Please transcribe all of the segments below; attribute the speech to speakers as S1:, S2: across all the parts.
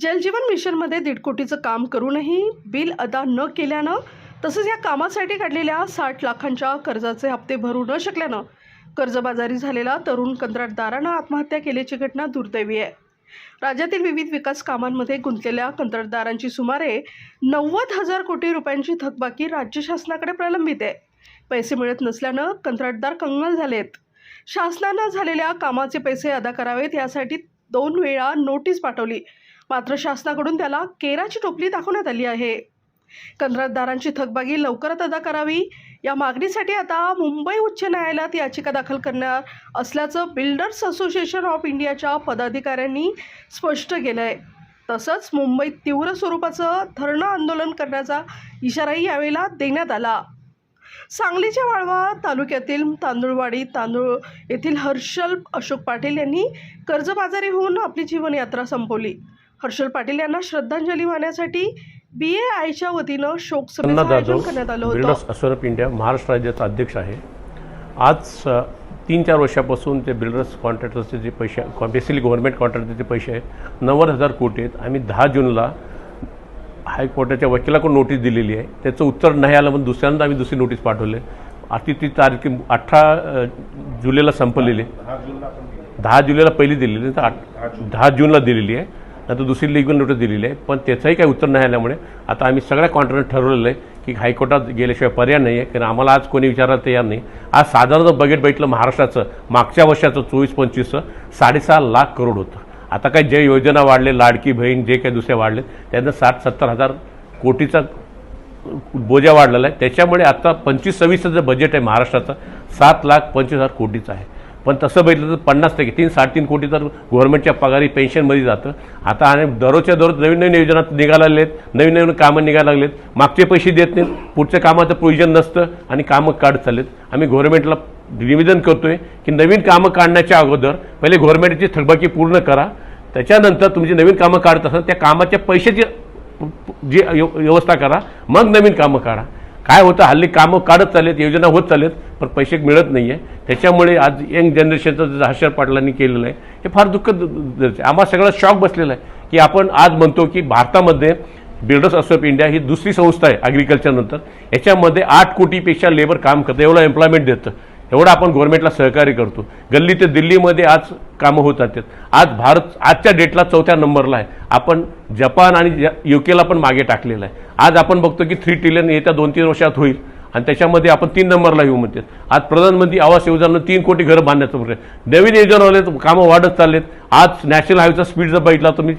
S1: जलजीवन मिशनमध्ये दीड कोटीचं काम करूनही बिल अदा न केल्यानं तसंच या कामासाठी काढलेल्या साठ लाखांच्या कर्जाचे हप्ते भरू न शकल्यानं कर्जबाजारी झालेला तरुण कंत्राटदारानं आत्महत्या केल्याची घटना दुर्दैवी आहे. राज्यातील विविध विकास कामांमध्ये गुंतलेल्या कंत्राटदारांची सुमारे नव्वद हजार कोटी रुपयांची थकबाकी राज्य शासनाकडे प्रलंबित आहे. पैसे मिळत नसल्यानं कंत्राटदार कंगल झालेत. शासनानं झालेल्या कामाचे पैसे अदा करावेत यासाठी दोन वेळा नोटीस पाठवली. मात्र शासनाकडून त्याला केराची टोपली दाखवण्यात आली आहे. कंत्राटदारांची थकबागी लवकरात अदा करावी. या मागणीसाठी आता मुंबई उच्च न्यायालयात याचिका दाखल करणार असल्याचं बिल्डर्स असोसिएशन ऑफ इंडियाच्या पदाधिकाऱ्यांनी स्पष्ट केलं आहे तसंच मुंबईत तीव्र स्वरूपाचं धरणं आंदोलन करण्याचा इशाराही यावेळेला देण्यात आला. सांगलीच्या वाळवा तालुक्यातील तांदूळवाडी तांदूळ येथील हर्षल अशोक पाटील यांनी कर्जबाजारी होऊन आपली जीवनयात्रा संपवली. हर्षल पाटील यांना श्रद्धांजली वाहण्यासाठी बी ए आयच्या वतीनं शोक आयोजन करण्यात आलं
S2: बिल्डर्स
S1: होतं.
S2: इंडिया महाराष्ट्र राज्याचा अध्यक्ष आहे. आज तीन चार वर्षापासून ते बिल्डर्स कॉन्ट्रॅक्टर्सचे जे पैसे बेसिकली गव्हर्नमेंट कॉन्ट्रॅक्टरचे पैसे आहेत नव्वद हजार कोटी आहेत. आम्ही दहा जूनला हायकोर्टाच्या वकिलाकडून नोटीस दिलेली आहे. त्याचं उत्तर नाही आलं म्हणून दुसऱ्यांदा आम्ही दुसरी नोटीस पाठवली. आता ती तारीख अठरा जुलैला संपलेली आहे. दहा जुलैला पहिली दिलेली तर आठ दहा जूनला दिलेली आहे. नंतर दुसरी लिगल नोटीस दिलेली आहे. पण त्याचंही काही उत्तर नाही आल्यामुळे आता आम्ही सगळ्या कॉन्ट्रॅक्ट ठरवलेलं आहे की हायकोर्टात गेल्याशिवाय पर्याय नाही आहे कारण आम्हाला आज कोणी विचारायला तयार नाही. आज साधारण बजेट बैठलं महाराष्ट्राचं मागच्या वर्षाचं चोवीस पंचवीसचं साडेसहा लाख करोड होतं. आता काही जे योजना वाढले लाडकी बहीण जे काही दुसरे वाढले त्यांना साठ सत्तर हजार कोटीचा बोजा वाढलेला आहे. त्याच्यामुळे आता पंचवीस सव्वीसचं जे बजेट आहे महाराष्ट्राचं सात लाख पंचवीस हजार कोटीचं आहे. पण तसं बघितलं तर पन्नास टक्के तीन साडेतीन कोटी तर गव्हर्नमेंटच्या पगारी पेन्शनमध्ये जातं. आता आणि दररोजच्या दररोज नवीन नवीन योजना निघायला लागलेत नवीन नवीन कामं निघायला लागलेत. मागचे पैसे देत नाहीत पुढच्या कामाचं प्रोविजन नसतं आणि कामं काढत चाललेत. आम्ही गव्हर्नमेंटला निवेदन करतोय की नवीन कामं काढण्याच्या अगोदर पहिले गव्हर्नमेंटची थकबाकी पूर्ण करा. त्याच्यानंतर तुमची नवीन कामं काढत असाल त्या कामाच्या पैशाची जी व्यवस्था करा. मग नवीन कामं काढा. काय होतं हल्ली कामं काढत चाललेत योजना होत चाललेत पण पैसे मिळत नाही आहे त्याच्यामुळे आज यंग जनरेशनचं जे पाटलांनी केलेलं आहे हे फार दुःख आम्हाला सगळं शॉक बसलेला आहे की आपण आज म्हणतो की भारतामध्ये बिल्डर्स असोफ ऑफ इंडिया ही दुसरी संस्था आहे ॲग्रिकल्चरनंतर याच्यामध्ये आठ कोटीपेक्षा लेबर काम करतं एवढं एम्प्लॉयमेंट देतं. एवढं आपण गव्हर्नमेंटला सहकार्य करतो. गल्ली ते दिल्लीमध्ये आज कामं होत आहेत. आज भारत आजच्या डेटला चौथ्या नंबरला आहे. आपण जपान आणि यू केला पण मागे टाकलेलं आहे. आज आपण बघतो की थ्री ट्रिलियन येत्या दोन तीन वर्षात होईल. आणि त्याच्यामध्ये आपण तीन नंबरला येऊ म्हणते. आज प्रधानमंत्री आवास योजनेनं तीन कोटी घरं बांधण्याचं प्रयत्न नवीन योजनावाले कामं वाढत चाललेत. आज नॅशनल हायवेचा स्पीड जर बघितला तुम्ही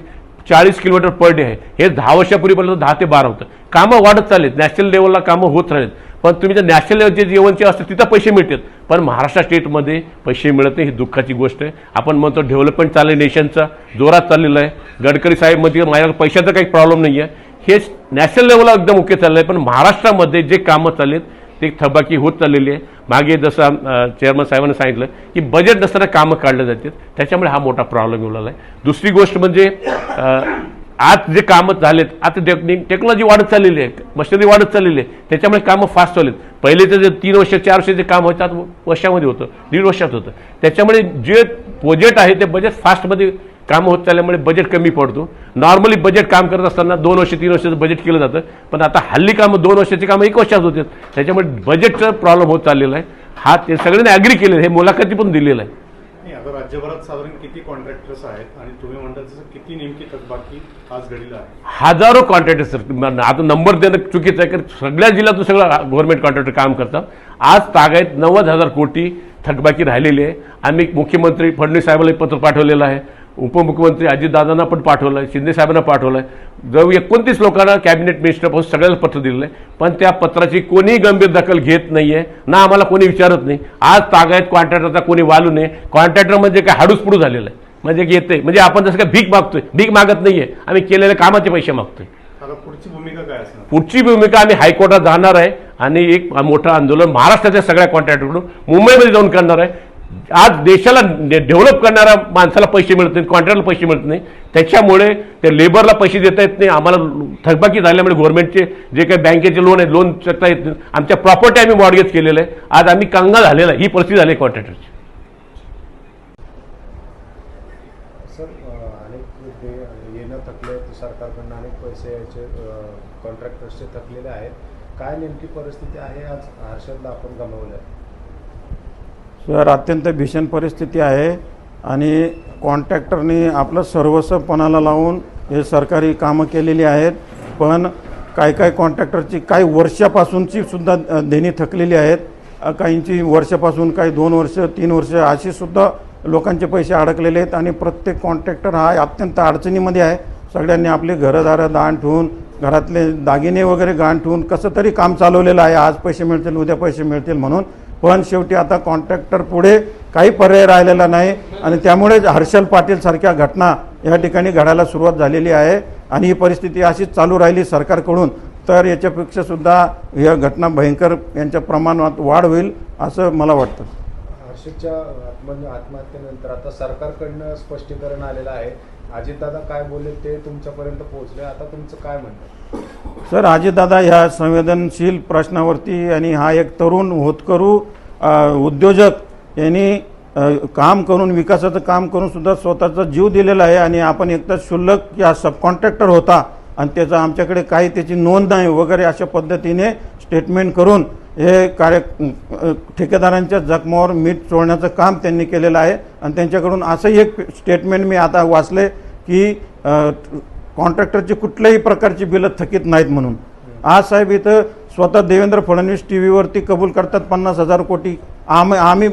S2: चाळीस किलोमीटर पर डे आहे. हे दहा वर्षापूर्वीपर्यंत दहा ते बारा होतं. कामं वाढत चाललेत. नॅशनल लेवलला कामं होत राहिलेत पण तुम्ही जर नॅशनल लेवलचे जेवणचे असते तिथं पैसे मिळतात. पण महाराष्ट्र स्टेटमध्ये पैसे मिळत नाही ही दुःखाची गोष्ट आहे. आपण म्हणतो डेव्हलपमेंट चाललं नेशनचा जोरात चाललेलं आहे. गडकरी साहेब माझ्या पैशाचा काही प्रॉब्लेम नाही आहे हे नॅशनल लेवलला एकदम ओके चाललं आहे पण महाराष्ट्रामध्ये जे कामं चाललेत ते थबाकी होत चाललेली आहे. मागे जसं चेअरमन साहेबांनी सांगितलं की बजेट नसताना कामं काढले जातात. त्याच्यामुळे हा मोठा प्रॉब्लेम येऊ लागला आहे. दुसरी गोष्ट म्हणजे आज जे कामं झालेत आता टेक्निक टेक्नॉलॉजी वाढत चाललेली आहे मशिनरी वाढत चाललेली आहे त्याच्यामुळे कामं फास्ट चाललेत. पहिलेचं जे तीन वर्ष चार वर्ष जे काम होतं वर्षामध्ये होतं दीड वर्षात होतं. त्याच्यामुळे जे बजेट आहे ते बजेट फास्टमध्ये कामं होत चालल्यामुळे बजेट कमी पडतो. नॉर्मली बजेट काम करत असताना दोन वर्ष तीन वर्षाचं बजेट केलं जातं पण आता हल्ली कामं दोन वर्षाची कामं एक वर्षात होतात. त्याच्यामुळे बजेटचा प्रॉब्लेम होत चाललेला आहे. हा ते सगळ्यांनी ॲग्री केलेलं हे मुलाखती पण दिलेलं आहे
S3: आता राज्यभरात साधारण किती कॉन्ट्रॅक्टर्स आहेत आणि तुम्ही म्हणता तसं किती नेमकी थकबाकी आज घडीला आहे?
S2: हजारो कॉन्ट्रॅक्टर्स आता नंबर देणं चुकीचं आहे कारण सगळ्या जिल्ह्यातून सगळं गव्हर्नमेंट कॉन्ट्रॅक्टर काम करतात. आज तागायत नव्वद हजार कोटी थकबाकी राहिलेली आहे. आम्ही मुख्यमंत्री फडणवीस साहेबांना पत्र पाठवलेलं आहे. उपमुख्यमंत्री अजितदादांना पण पाठवलं आहे शिंदे साहेबांना पाठवलं आहे जवळ एकोणतीस लोकांना कॅबिनेट मिनिस्टरपासून सगळ्याला पत्र दिलेलं आहे. पण त्या पत्राची कोणीही गंभीर दखल घेत नाही आहे ना आम्हाला कोणी विचारत नाही. आज तागायत कॉन्ट्रॅक्टरचा कोणी वालू नये. कॉन्ट्रॅक्टर म्हणजे काय? हाडूसपुडू झालेलं आहे. म्हणजे की येते म्हणजे आपण जसं काय भीक मागतोय. भीक मागत नाहीये. आम्ही केलेल्या कामाचे पैसे मागतोय.
S3: पुढची भूमिका काय असणार?
S2: पुढची भूमिका आम्ही हायकोर्टात जाणार आहे आणि एक मोठं आंदोलन महाराष्ट्राच्या सगळ्या कॉन्ट्रॅक्टरकडून मुंबईमध्ये जाऊन करणार आहे. आज देशाला डेव्हलप करणाऱ्या माणसाला पैसे मिळत नाहीत कॉन्ट्रॅक्टला पैसे मिळत नाही त्याच्यामुळे ते लेबरला पैसे देता येत नाही. आम्हाला थकबाकी झाल्यामुळे गव्हर्नमेंटचे जे काही बँकेचे लोन आहेत लोन चकता येत नाही. आमच्या प्रॉपर्टी आम्ही मॉडगेज केलेलं आहे. आज आम्ही कंगाल झालेला ही परिस्थिती झाली कॉन्ट्रॅक्टरची
S4: येणं सरकारकडनं अनेक पैसे याचे कॉन्ट्रॅक्टर्सचे थकलेले आहेत. काय नेमकी परिस्थिती आहे? आज हर्षदला आपण गमावलं आहे
S5: सर अत्यंत भीषण परिस्थिती आहे आणि कॉन्ट्रॅक्टरनी आपलं सर्वस्व पणाला लावून हे सरकारी कामं केलेली आहेत. पण काही काही कॉन्ट्रॅक्टरची काही वर्षापासूनची सुद्धा देणी थकलेली आहेत. काहींची वर्षापासून काही दोन वर्ष तीन वर्ष अशी सुद्धा लोकांचे पैसे अडकलेले आहेत आणि प्रत्येक कॉन्ट्रॅक्टर हा अत्यंत अडचणीमध्ये आहे. सगळ्यांनी आपली घरंदारं दाण ठेवून घरातले दागिने वगैरे गहाण ठेवून कसं तरी काम चालवलेलं आहे. आज पैसे मिळतील उद्या पैसे मिळतील म्हणून पण शेवटी आता कॉन्ट्रॅक्टर पुढे काही पर्याय राहिलेला नाही आणि त्यामुळे हर्षल पाटील सारख्या घटना या ठिकाणी घडायला सुरुवात झालेली आहे आणि ही परिस्थिती अशीच चालू राहिली सरकारकडून. तर याच्यापेक्षा सुद्धा या घटना भयंकर यांच्या प्रमाणात वाढ होईल असं मला वाटतं.
S4: हर्षदच्या आत्म आत्महत्येनंतर आता सरकारकडनं स्पष्टीकरण आलेलं आहे. अजितदादा काय बोलले ते तुमच्यापर्यंत पोहोचले. आता तुमचं काय म्हणणं
S5: सर अजितदादा ह्या संवेदनशील प्रश्नावरती आणि हा एक तरुण होतकरू उद्योजक यांनी काम करून विकासाचं काम करून सुद्धा स्वतःचा जीव दिलेला आहे आणि आपण एकतर क्षुल्लक या सबकॉन्ट्रॅक्टर होता आणि त्याचा आमच्याकडे काही त्याची नोंद नाही वगैरे अशा पद्धतीने स्टेटमेंट करून हे कार्य ठेकेदारांच्या जखमावर मीठ चोळण्याचं काम त्यांनी केलेलं आहे. आणि त्यांच्याकडून असंही एक स्टेटमेंट मी आता वाचले की कॉन्ट्रॅक्टरची कुठल्याही प्रकारची बिलं थकीत नाहीत म्हणून. आज साहेब इथं स्वतः देवेंद्र फडणवीस टी व्हीवरती कबूल करतात पन्नास हजार कोटी. आम्ही आम्ही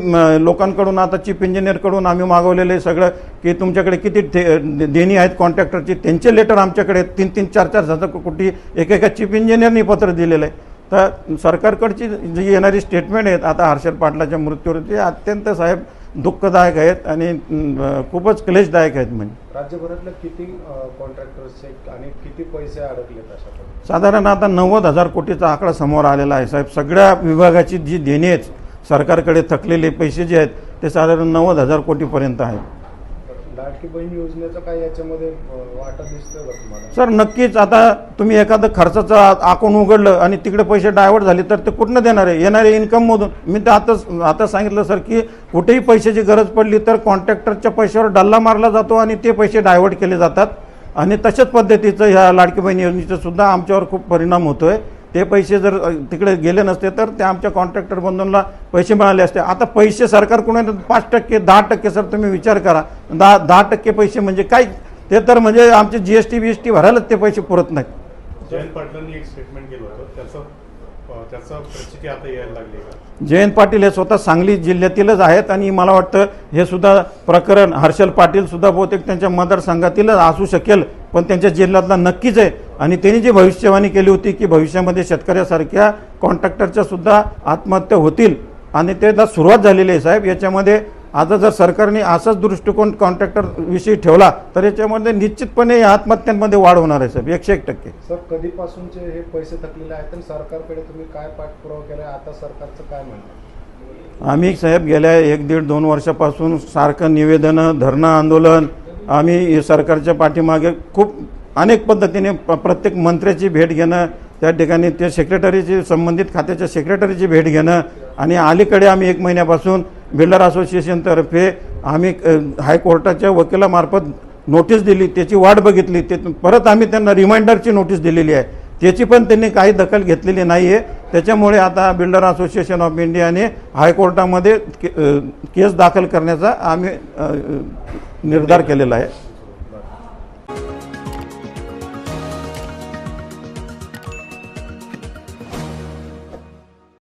S5: लोकांकडून आता चीफ इंजिनियरकडून आम्ही मागवलेले सगळं की तुमच्याकडे किती ठे- देणी आहेत कॉन्ट्रॅक्टरची? त्यांचे लेटर आमच्याकडे तीन तीन चार चार हजार कोटी एकेका चीफ इंजिनियरनी पत्र दिलेलं आहे. तर सरकारकडची जी येणारी स्टेटमेंट आहेत आता हर्षद पाटलाच्या मृत्यूवरती अत्यंत साहेब दुःखदायक आहेत आणि खूपच क्लेशदायक आहेत म्हणजे
S4: राज्यभरातल्या किती कॉन्ट्रॅक्टर्सचे आणि किती पैसे अडकलेत अशा प्रकारे?
S5: साधारण आता नव्वद हजार कोटीचा आकडा समोर आलेला आहे साहेब. सगळ्या विभागाची जी देणी आहेत सरकारकडे थकलेले पैसे जे आहेत ते साधारण नव्वद हजार कोटीपर्यंत आहेत.
S4: लाडकी बहीण योजनेचं काय याच्यामध्ये वाटा का तुम्हाला?
S5: सर नक्कीच. आता तुम्ही एखादं खर्चाचं अकाउंट उघडलं आणि तिकडे पैसे डायव्हर्ट झाले तर ते कुठनं देणार आहे? येणारे इन्कममधून. मी तर आताच आता सांगितलं सर की कुठेही पैशाची गरज पडली तर कॉन्ट्रॅक्टरच्या पैशावर डल्ला मारला जातो आणि ते पैसे डायव्हर्ट केले जातात. आणि तशाच पद्धतीचं ह्या लाडकी बहीण योजनेचा सुद्धा आमच्यावर खूप परिणाम होतो आहे ते पैसे जर तिकडे गेले नसते तर ते आमच्या कॉन्ट्रॅक्टर बंधूंना पैसे मिळाले असते. आता पैसे सरकारकडून येतात पाच टक्के दहा टक्के सर तुम्ही विचार करा. दहा दहा टक्के पैसे म्हणजे काय? ते तर म्हणजे आमचे G S T B S T भरायलाच ते पैसे पुरत नाहीत.
S3: जयंत पाटलांनी एक स्टेटमेंट केलं होतं. त्याचं
S5: जयंत पाटील हे स्वतः सांगली जिल्ह्यातीलच आहेत आणि मला वाटतं हे सुद्धा प्रकरण हर्षल पाटील सुद्धा बहुतेक त्यांच्या मतदारसंघातीलच असू शकेल पण त्यांच्या जिल्ह्यातला नक्कीच आहे. आणि त्यांनी जी भविष्यवाणी केली होती की भविष्यामध्ये शेतकऱ्यासारख्या कॉन्ट्रॅक्टरच्या सुद्धा आत्महत्या होतील आणि त्याला सुरुवात झालेली आहे साहेब. याच्यामध्ये आता जर सरकारने असाच दृष्टिकोन कॉन्ट्रॅक्टर विषयी ठेवला तर याच्यामध्ये निश्चितपणे या आत्महत्यांमध्ये वाढ होणार आहे साहेब एकशे एक टक्के.
S4: सर कधीपासूनचे हे पैसे थकलेले आहेत आणि सरकारकडे तुम्ही काय पाठपुरावा केला आता सरकारचं काय म्हणणं?
S5: आम्ही साहेब गेल्या एक दीड दोन वर्षापासून सारखं निवेदनं धरणं आंदोलन आम्ही सरकारच्या पाठीमागे खूप अनेक पद्धतीने प- प्रत्येक मंत्र्याची भेट घेणं त्या ठिकाणी त्या सेक्रेटरीची संबंधित खात्याच्या सेक्रेटरीची भेट घेणं आणि अलीकडे आम्ही एक महिन्यापासून बिल्डर असोसिएशनतर्फे आम्ही हायकोर्टाच्या वकिलामार्फत नोटीस दिली त्याची वाट बघितली ते परत आम्ही त्यांना रिमाइंडरची नोटीस दिलेली आहे. त्याची पण त्यांनी काही दखल घेतलेली नाही आहे त्याच्यामुळे आता बिल्डर असोसिएशन ऑफ इंडियाने हायकोर्टामध्ये के- केस दाखल करण्याचा आम्ही निर्धार केलेला आहे.